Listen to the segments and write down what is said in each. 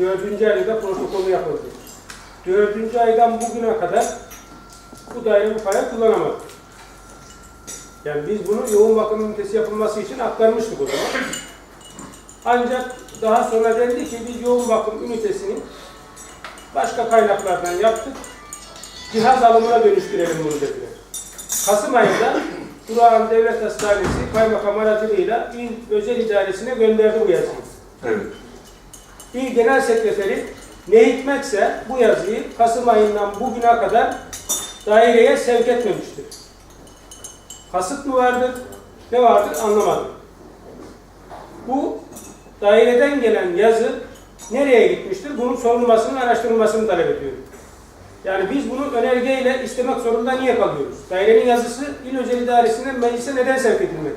Dördüncü ayda protokolü yapıldı. Dördüncü aydan bugüne kadar bu daire bu parayı kullanamadı. Yani biz bunu yoğun bakım ünitesi yapılması için aktarmıştık o zaman. Ancak daha sonra dendi ki biz yoğun bakım ünitesini başka kaynaklardan yaptık. Cihaz alımına dönüştürelim bunu dediler. Kasım ayında Durağan Devlet Hastanesi kaymakam aracılığıyla özel idaresine gönderdi bu yazıyı. Evet. İl Genel Sekreteri ne hikmetse bu yazıyı Kasım ayından bugüne kadar daireye sevk etmemiştir. Kasıt mı vardır, ne vardır anlamadım. Bu daireden gelen yazı nereye gitmiştir? Bunun sorulmasını, araştırılmasını talep ediyorum. Yani biz bunu önergeyle istemek zorunda niye kalıyoruz? Dairenin yazısı il özel idaresinden meclise neden sevk edilmedi?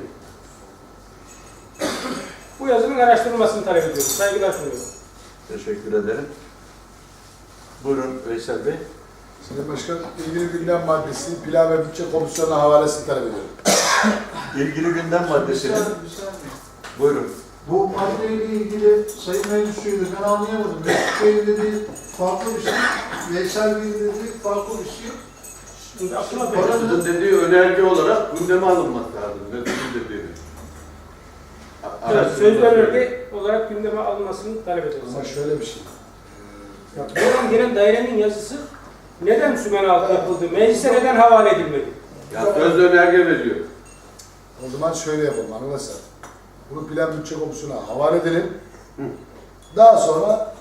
Bu yazının araştırılmasını talep ediyorum. Saygılar sunuyorum. Teşekkür ederim. Buyurun Veysel Bey. Sayın Başkan, ilgili gündem maddesi Plan ve Bütçe Komisyonu'na havalesini talep ediyorum. İlgili gündem maddesinin buyurun. Bu maddeyle ilgili Sayın Meclis Üyeleri ben anlayamadım. Mesut Bey'in dediği farklı bir şey, Veysel Bey'in dediği farklı bir şey. Bey, Paranın dediği önerge olarak gündeme alınması lazım. Mesut'un dediği. evet, önerge olarak gündeme alınmasını talep ederiz. Ama şöyle bir şey. Ya, Buradan gelen dairenin yazısı neden sümen altı yapıldı? Meclise neden havale edilmedi? Ya sözlü önerge veriyor. O zaman şöyle yapalım arkadaşlar. Bunu Plan Bütçe Komisyonu'na havale edelim. Daha sonra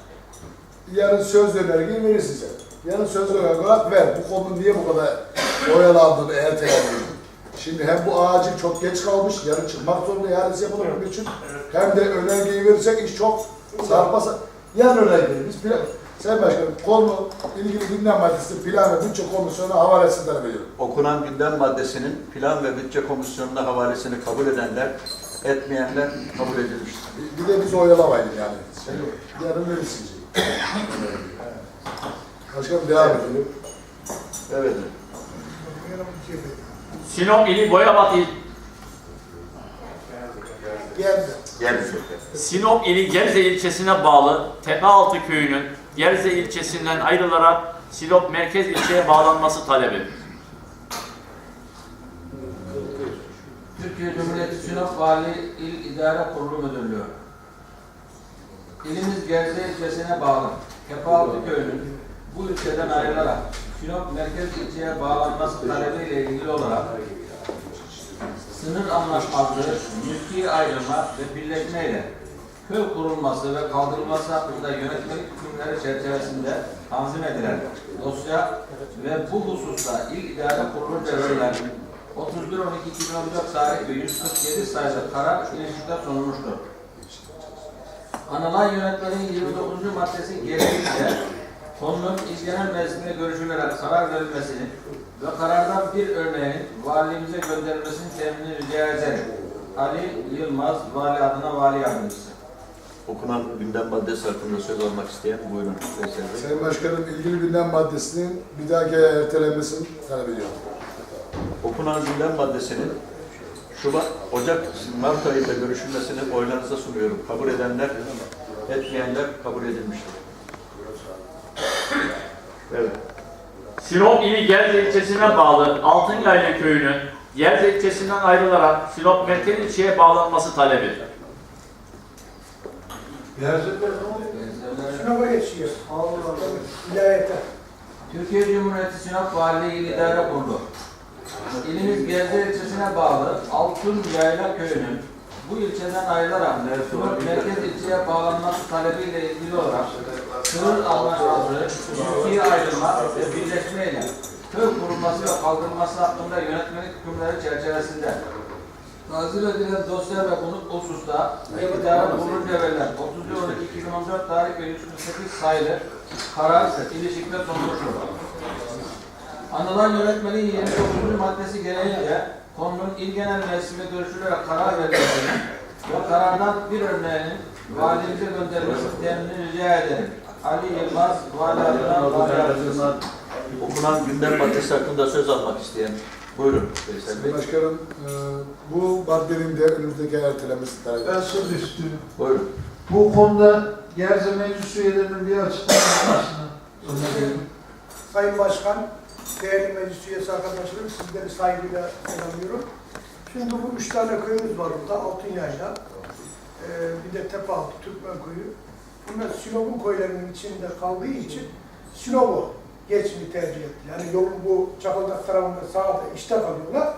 yarın söz önergeyi verir size. Yarın söz önerge olarak ver. Bu konu niye bu kadar oyalandığını, ertelendiğini. Şimdi hem bu acil çok geç kalmış, yarın çıkmak zorunda, yarın size bunu için. Hem de önergeyi verirsek iş çok sarpa sar- Yarın önergeyi biz plan... Sayın Başkanım, konu ilgili gündem maddesi Plan ve Bütçe Komisyonu'na havalesini talep ediyorum. Okunan gündem maddesinin Plan ve Bütçe Komisyonu'na havalesini kabul edenler, etmeyenler kabul edilmiştir. Bir de bizi oyalamayın yani. Şey, yarın verirsiniz. Başkanım devam edelim. Evet. Sinop ili Boyabat il Geldi. Geldi. Sinop ili Gerze ilçesine bağlı Tepealtı köyünün Gerze ilçesinden ayrılarak Sinop merkez ilçeye bağlanması talebi. Türkiye Cumhuriyeti Sinop Vali İl İdare Kurulu Müdürlüğü. İlimiz Gerze ilçesine bağlı Kepaltı köyünün bu ilçeden ayrılarak Sinop merkez ilçeye bağlanması talebiyle ilgili olarak sınır anlaşmazlığı, mülki ayrılma ve birleşmeyle köy kurulması ve kaldırılması hakkında yönetmelik hükümleri çerçevesinde tanzim edilen dosya ve bu hususta İl İdare Kurulu'nca verilen 31.12.2014 tarih ve 147 sayılı karar ilişkide sunulmuştur. Anılan yönetmenin 29. maddesi gereğince konunun İl Genel Meclisi'nde görüşülerek karar verilmesini ve karardan bir örneğin valiliğimize gönderilmesini teminini rica ederim. Ali Yılmaz, vali adına vali yardımcısı. Okunan gündem maddesi hakkında söz almak isteyen buyurun. Sayın Başkanım ilgili gündem maddesinin bir dahaki ertelenmesini talep ediyorum. Okunan gündem maddesinin Şubat, Ocak, Mart ayında görüşülmesini oylarınıza sunuyorum. Kabul edenler, etmeyenler kabul edilmiştir. Evet. Sinop ili Gerze ilçesine bağlı Altınyaylı köyünün Gerze ilçesinden ayrılarak Sinop merkez ilçeye bağlanması talebi. Gerçekten Sınava geçiyor. Allah Allah. Vilayete. Türkiye Cumhuriyeti Sinop Valiliği İl İdare Kurulu. İlimiz Gerze ilçesine bağlı Altın Yayla köyünün bu ilçeden ayrılarak merkez ilçeye bağlanması talebiyle ilgili olarak sınır anlaşması, mülki ayrılma ve birleşmeyle köy kurulması ve kaldırılması hakkında yönetmelik hükümleri çerçevesinde Nazil edilen dosya ve bu hususta İl İdare Kurulu'nca verilen 31.12.2014 tarih ve 148 sayılı karar ilişkide sunulmuştur. Anılan yönetmenin 29. maddesi gereğince konunun il genel meclisinde görüşülerek karar verilmesini ve karardan bir örneğinin valimize gönderilmesini teminini rica ederim. Ali Yılmaz, vali adına vali yardımcısı. Okunan gündem maddesi hakkında söz almak isteyen buyurun. Sayın Başkanım e, bu maddenin de önümüzdeki talep ediyorum. ben söz istiyorum. Buyurun. Bu konuda Gerze Meclis üyelerinin bir açıklama yapmasını öneriyorum. Sayın Başkan, değerli meclis üyesi arkadaşlarım, sizleri saygıyla selamlıyorum. Şimdi bu üç tane köyümüz var burada, Altınyayla, ee, bir de Tepealtı, Türkmen köyü. Bunlar Sinop'un köylerinin içinde kaldığı için Sinop'u geçmeyi tercih etti. Yani yolun bu Çakıldak tarafında sağda işte kalıyorlar.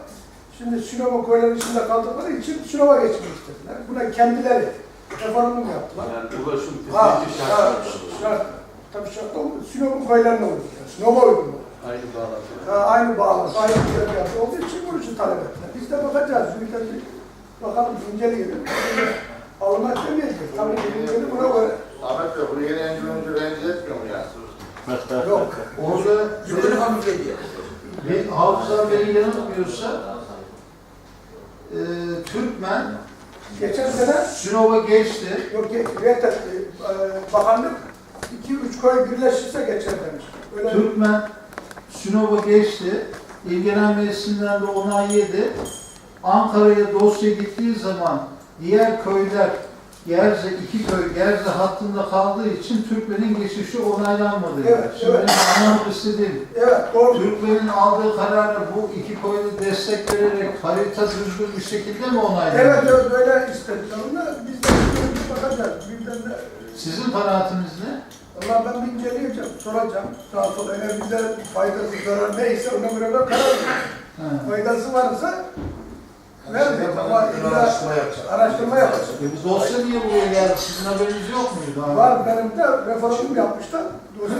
Şimdi Sinop'un köylerinin içinde kaldıkları için Sinop'a geçmeyi istediler. Buna kendileri referandum yaptılar. Yani ulaşım Ha, ha, şartlar. şart. Tabii şart olmuyor. Sinop'un köylerine uygun. Yani Sinop'a uygun. Aynı bağlantı. Ha, aynı bağlantı, aynı fiyatı olduğu için bunun için talep ettiler. Biz de bakacağız. Ülkede bakalım inceleyelim. Almak demeyeceğiz. Tabii ki ülkede buna göre. Ahmet Bey, bunu yeni öncü rencide etmiyor mu ya? Yok. Orada bir hafıza beni yanıltmıyorsa e, Türkmen Geçen sene Sinop'a geçti. yok ret etti. Ee, bakanlık iki üç köy birleşirse geçer demiş. Öyle Türkmen Sinop'a geçti. İl Genel Meclisi'nden de onay yedi. Ankara'ya dosya gittiği zaman diğer köyler Gerze, iki köy Gerze hattında kaldığı için Türkmen'in geçişi onaylanmadı. Evet, Şimdi evet. anlamak istediğim, evet doğru. Türkmen'in aldığı kararı bu iki köyü destek vererek harita düzgün bir şekilde mi onaylandı? Evet evet öyle. Onlar biz de bakacağız. Sizin kanaatiniz ne? Allah ben bir inceleyeceğim, soracağım. Sağa sola eğer bize faydası zarar neyse ona göre ben karar veririm. Faydası varsa vermeyeceğim ama illa Araştırma yapacağız. E bu dosya niye buraya geldi? Sizin haberiniz yok muydu? abi? Var benim de referandum yapmışlar.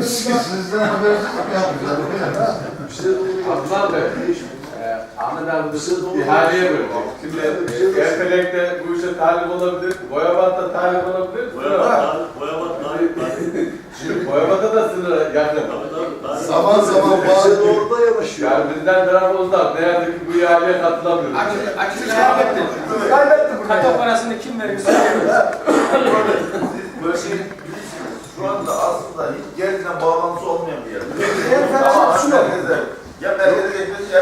Sizden haberiniz yok yapmışlar. Abdullah Bey, e, Ahmet abi de ihaleye böldük. Şimdi Erfelek'te bu işe talip olabilir, Boyabat'ta talip olabilir. Boyabat, boyabat tarih. Şimdi Boyabat'a da sınıra yakın. Zaman zaman bazı orada yanaşıyor. Yani bizden taraf uzak. Ne yazık ki bu ihaleye katılamıyoruz. Akçeli kaybetti. kaybetti bunu. Kato parasını kim verirse. Böyle şey, şu anda aslında hiç gerçekten bağlantısı olmayan bir yer. Diğer felaket şu. Ya merkeze geçmesi.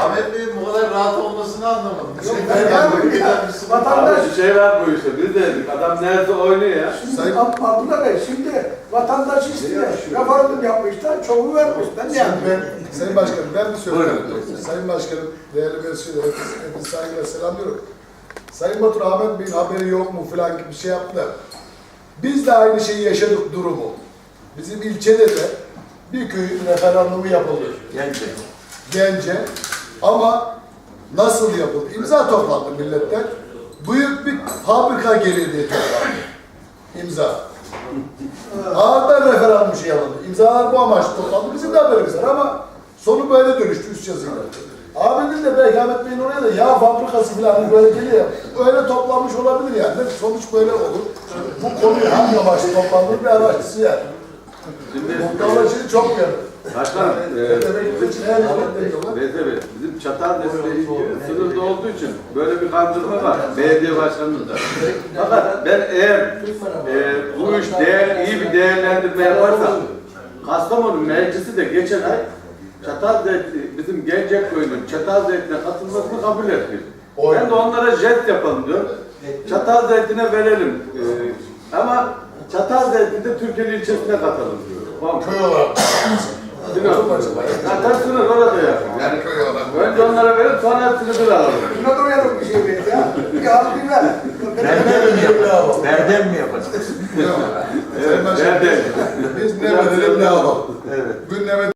Ahmet Bey'in bu kadar rahat olmasını anlamadım. Yok, var. Vatandaş Abi şey var bu işte. Biz de dedik. Adam nerede oynuyor ya. Şimdi Sayın- Ab- Abdullah Bey şimdi vatandaş istiyor. Referandum yapmışlar, çoğu vermiş. Ben de ben, Sayın Başkanım ben bir söyleyeyim. Sayın Başkanım, değerli meclisçiler, hepiniz, hepiniz saygıyla selamlıyorum. Sayın Batur, Ahmet Bey'in haberi yok mu falan gibi bir şey yaptılar. Biz de aynı şeyi yaşadık durumu. Bizim ilçede de bir köyün referandumu yapıldı. Gence. Gence. Ama nasıl yapıldı? İmza toplandı milletten. Büyük bir fabrika gelir diye toplandı. İmza. Ağırdan referandum şey alındı. İmzalar bu amaçla toplandı. Bizim de haberimiz var ama sonu böyle dönüştü üst yazıyla. Abinin de belki Ahmet Bey'in oraya da yağ fabrikası falan böyle geliyor. ya, Öyle toplanmış olabilir yani. Sonuç böyle olur. Bu konuyu hangi amaçla toplandığı bir araştırsın yani. Şimdi Muhtemelen çok yani. Başkan, e, bizim çatal desteği sınırda olduğu için böyle bir kandırma var belediye başkanımızda. Fakat ben eğer e, bu iş değer, iyi bir değerlendirme yaparsam Kastamonu meclisi de geçen ay Çatal bizim Gencek Köyü'nün Çatal Zeytin'e katılmasını kabul etti. Ben de onlara jet yapalım diyorum. Çatal Zeytin'e verelim. E, ama Çatal Zeytin'de Türkiye ilçesine katalım diyor. Tamam. Köy olarak. Bilmiyorum. Zaten sınır orada yakın. Yani Köy olarak. önce onlara verip sonra hepsini bir alalım. Buna da uyarım bir şey değil ya. Bir al bir ver. Berden mi yapacağız? Berden mi yapacağız? Sayın Başkanım, Nerede? Biz ne verelim ne alalım. Evet. Gündeme